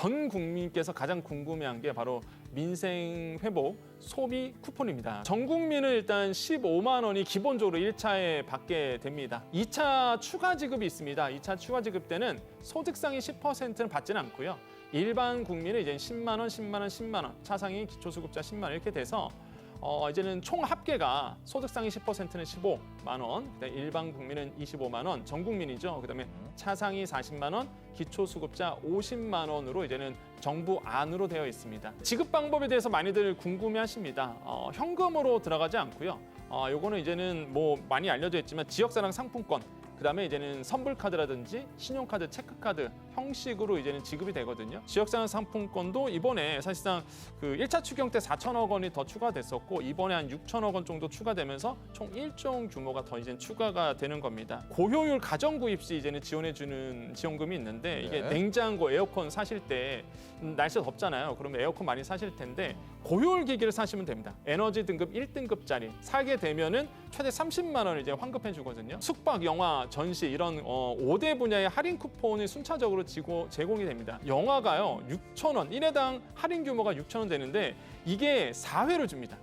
전 국민께서 가장 궁금해한 게 바로 민생 회복 소비 쿠폰입니다. 전 국민은 일단 15만 원이 기본적으로 1차에 받게 됩니다. 2차 추가 지급이 있습니다. 2차 추가 지급 때는 소득 상위 10%는 받지는 않고요. 일반 국민은 이제 10만 원, 10만 원, 10만 원, 차상위 기초수급자 10만 원 이렇게 돼서 어, 이제는 총 합계가 소득 상위 10%는 15만 원, 그다음에 일반 국민은 25만 원, 전 국민이죠. 그다음에 차상위 40만 원, 기초수급자 50만 원으로 이제는 정부 안으로 되어 있습니다. 지급 방법에 대해서 많이들 궁금해하십니다. 어, 현금으로 들어가지 않고요. 어, 요거는 이제는 뭐 많이 알려져 있지만 지역사랑 상품권 그다음에 이제는 선불 카드라든지 신용카드, 체크카드 형식으로 이제는 지급이 되거든요. 지역사랑 상품권도 이번에 사실상 그 1차 추경 때 4천억 원이 더 추가됐었고 이번에 한 6천억 원 정도 추가되면서 총 1조 규모가 더 이제 추가가 되는 겁니다. 고효율 가정 구입 시 이제는 지원해 주는 지원금이 있는데 이게 네. 냉장고, 에어컨 사실 때 음, 날씨가 덥잖아요. 그러면 에어컨 많이 사실 텐데 고효율 기기를 사시면 됩니다. 에너지 등급 1등급짜리 사게 되면은 최대 30만 원을 이제 환급해 주거든요. 숙박, 영화, 전시 이런 어, 5대 분야의 할인 쿠폰이 순차적으로 지고, 제공이 됩니다. 영화가요 6천 원, 1회당 할인 규모가 6천 원 되는데 이게 4회를 줍니다.